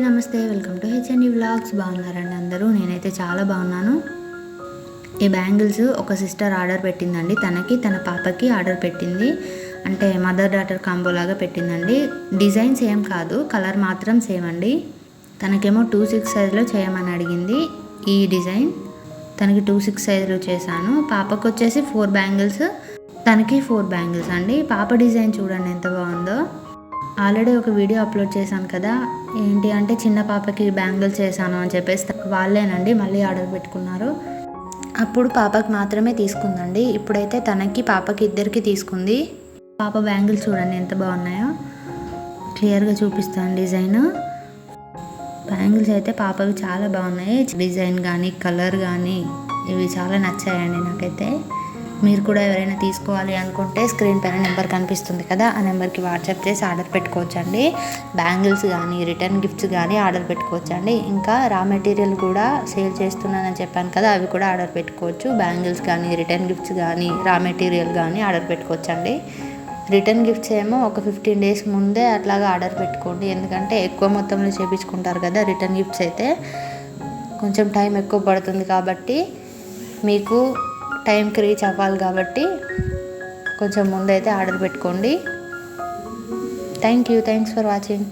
నమస్తే welcome to HMD vlogs. బాగున్నారండి అందరూ? నేనైతే చాలా బాగున్నాను. ఈ బ్యాంగిల్స్ ఒక సిస్టర్ ఆర్డర్ పెట్టిందండి. తనకి తన పాపకి ఆర్డర్ పెట్టింది. అంటే మదర్ డాటర్ కాంబో లాగా పెట్టిందండి. డిజైన్ సేమ్ కాదు కలర్ మాత్రం సేమ్ అండి. తనకేమో టూ సిక్స్ సైజ్లో చేయమని అడిగింది ఈ డిజైన్. తనకి టూ సిక్స్ సైజులో చేశాను. పాపకు వచ్చేసి ఫోర్ బ్యాంగిల్స్ తనకి ఫోర్ బ్యాంగిల్స్ అండి. పాప డిజైన్ చూడండి ఎంత బాగుందో. ఆల్రెడీ ఒక వీడియో అప్లోడ్ చేశాను కదా. ఏంటి అంటే చిన్న పాపకి బ్యాంగిల్స్ చేశాను అని చెప్పేసి వాళ్ళేనండి మళ్ళీ ఆర్డర్ పెట్టుకున్నారు. అప్పుడు పాపకి మాత్రమే తీసుకుందండి. ఇప్పుడైతే తనకి పాపకి ఇద్దరికి తీసుకుంది. పాప బ్యాంగిల్స్ చూడండి ఎంత బాగున్నాయో. క్లియర్గా చూపిస్తాను డిజైన్. బ్యాంగిల్స్ అయితే పాపవి చాలా బాగున్నాయి. డిజైన్ కానీ కలర్ కానీ ఇవి చాలా నచ్చాయండి నాకైతే. మీరు కూడా ఎవరైనా తీసుకోవాలి అనుకుంటే స్క్రీన్ పైన నెంబర్ కనిపిస్తుంది కదా ఆ నెంబర్కి వాట్సాప్ చేసి ఆర్డర్ పెట్టుకోవచ్చండి. బ్యాంగిల్స్ కానీ రిటర్న్ గిఫ్ట్స్ కానీ ఆర్డర్ పెట్టుకోవచ్చండి. ఇంకా రా మెటీరియల్ కూడా సేల్ చేస్తున్నానని చెప్పాను కదా అవి కూడా ఆర్డర్ పెట్టుకోవచ్చు. బ్యాంగిల్స్ కానీ రిటర్న్ గిఫ్ట్స్ కానీ రా మెటీరియల్ కానీ ఆర్డర్ పెట్టుకోవచ్చండి. రిటర్న్ గిఫ్ట్స్ ఏమో ఒక ఫిఫ్టీన్ డేస్ ముందే అట్లాగా ఆర్డర్ పెట్టుకోండి. ఎందుకంటే ఎక్కువ మొత్తంలో చేపించుకుంటారు కదా రిటర్న్ గిఫ్ట్స్ అయితే. కొంచెం టైం ఎక్కువ పడుతుంది కాబట్టి మీకు టైంకి రీచ్ అవ్వాలి కాబట్టి కొంచెం ముందైతే ఆర్డర్ పెట్టుకోండి. Thank you thanks for watching